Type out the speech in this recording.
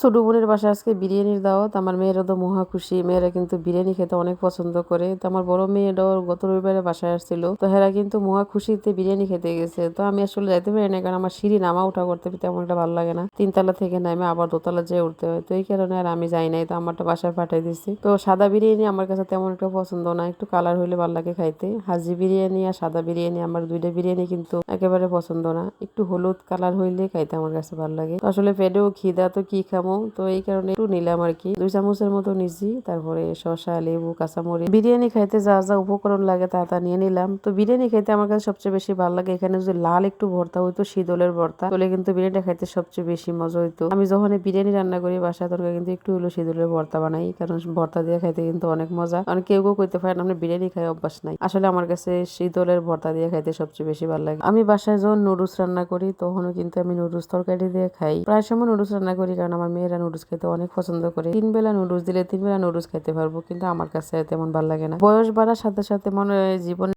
ছোট বোনের বাসায় আজকে বিরিয়ানির দাওয়াত। আমার মেয়েরা তো মহা খুশি। মেয়েরা কিন্তু বিরিয়ানি খেতে অনেক পছন্দ করে। তো আমার বড় মেয়েটাও গত রবিবারে বাসায় আসছিল। তো হেরা কিন্তু মহা খুশিতে বিরিয়ানি খেতে গেছে। তো আমি আসলে যাইতে পারি না কারণ আমার সিঁড়ি নামা উঠা করতে তেমন একটা ভালো লাগে না। তিনতলা থেকে নামে আবার দোতলা যেয়ে উঠতে হয়। তো এই কারণে আর আমি যাই নাই। তো আমারটা বাসায় পাঠাই দিচ্ছি তো সাদা বিরিয়ানি আমার কাছে তেমন একটা পছন্দ না। একটু কালার হইলে ভালো লাগে খাইতে। হাজি বিরিয়ানি আর সাদা বিরিয়ানি আমার দুইটা বিরিয়ানি কিন্তু একেবারে পছন্দ না। একটু হলুদ কালার হইলে খাইতে আমার কাছে ভালো লাগে। আসলে পেটেও খিদা। তো কি খামো তো এই কারণে একটু নিলাম আর কি দুই চামচের মতো নিছি তারপরে শসা, লেবু, কাঁচামরিচ। বিরিয়ানি খাইতে যা যা উপকরণ লাগে তা তা নিয়ে নিলাম। তো বিরিয়ানি খাইতে আমার কাছে সবচেয়ে বেশি ভালো লাগে। এখানে যদি লাল একটু ভর্তা হইতো, শীতলের ভর্তা, তাহলে কিন্তু বিরিয়ানিটা খাইতে সবচেয়ে বেশি মজা হইতো। আমি যখন বিরিয়ানি রান্না করি, বাসায় তরকারি কিন্তু একটু হলো শীতলের ভর্তা বানাই। কারণ ভর্তা দিয়ে খাইতে কিন্তু অনেক মজা। কারণ কেউ কেউ কইতে পারেন আমরা বিরিয়ানি খাই অভ্যাস নাই। আসলে আমার কাছে শীতলের ভর্তা দিয়ে খাইতে সবচেয়ে বেশি ভালো লাগে। আমি বাসায় যখন নুডলস রান্না করি, তখনও কিন্তু আমি নুডলস তরকারি দিয়ে খাই। প্রায় সময় নুডলস রান্না করি, কারণ আমার মেয়েরা নুডলস খেতে অনেক পছন্দ করে। তিন বেলা নুডলস দিলে তিন বেলা নুডলস খেতে পারব, কিন্তু আমার কাছে তেমন ভালো লাগে না। বয়স বাড়ার সাথে সাথে মনে হয় জীবনে